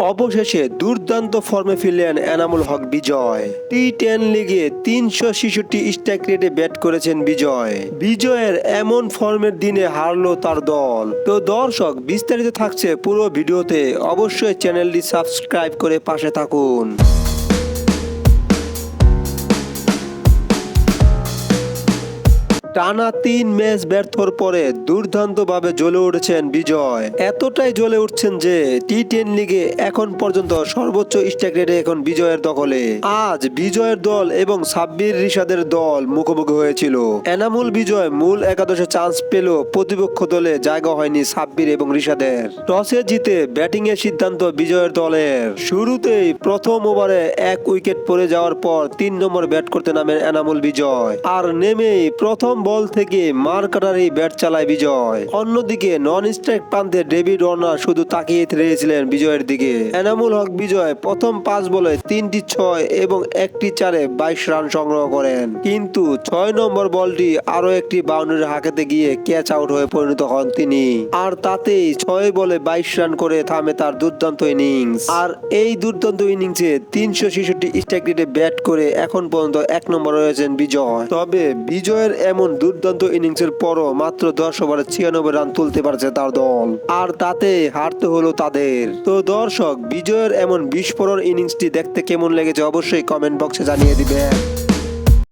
অবশেষে দুর্দান্ত ফর্মে ফিরলেন এনামুল হক বিজয়। টি টেন লিগে তিনশো ছেষট্টি স্ট্রাইক রেটে ব্যাট করেছেন বিজয়। বিজয়ের এমন ফর্মের দিনে হারলো তার দল। তো দর্শক, বিস্তারিত থাকছে পুরো ভিডিওতে। অবশ্যই চ্যানেলটি সাবস্ক্রাইব করে পাশে থাকুন। টানা তিন ম্যাচ ব্যর্থর পরে দুর্দান্তভাবে জ্বলে উঠেছেন বিজয়। এতটাই জ্বলে উঠছেন যে টি টেন লিগে এখন পর্যন্ত সর্বোচ্চ স্ট্রাইক রেটে এখন বিজয়ের দখলে। আজ বিজয়ের দল এবং সাব্বির রিশাদের দল মুখোমুখি হয়েছিল। এনামুল বিজয় মূল একাদশে চান্স পেল প্রতিপক্ষ দলে জায়গা হয়নি সাব্বির এবং রিশাদের। টসে জিতে ব্যাটিং এর সিদ্ধান্ত বিজয়ের দলের। শুরুতেই প্রথম ওভারে এক উইকেট পড়ে যাওয়ার পর তিন নম্বর ব্যাট করতে নামেন এনামুল বিজয়। আর নেমেই প্রথম বল থেকে মার কাটারি ব্যাট চালায় বিজয়। অন্যদিকে নন স্ট্রাইক প্রান্তে ডেভিড ওয়ার্নার শুধু তাকিয়ে রয়েছিলেন বিজয়ের দিকে। এনামুল হক বিজয় প্রথম পাঁচ বলে তিনটি ছয় এবং একটি চারে বাইশ রান সংগ্রহ করেন। কিন্তু ছয় নম্বর বলটি আরও একটি বাউন্ডারি হাঁকাতে গিয়ে ক্যাচ আউট হয়ে পরিণত হন তিনি। আর তাতেই ছয় বলে বাইশ রান করে থামে তার দুর্দান্ত ইনিংস। আর এই দুর্দান্ত ইনিংসে তিনশো ছেষট্টি স্ট্রাইক রেটে ব্যাট করে এখন পর্যন্ত এক নম্বর রয়েছেন বিজয়। তবে বিজয়ের এমন দুর্দান্ত ইনিংসের পরও মাত্র দশ ওভারে ছিয়ানব্বই রান তুলতে পারছে তার দল। আর তাতে হারতে হলো তাদের। তো দর্শক, বিজয়ের এমন বিস্ফোরণ ইনিংসটি দেখতে কেমন লেগেছে অবশ্যই কমেন্ট বক্সে জানিয়ে দিবেন।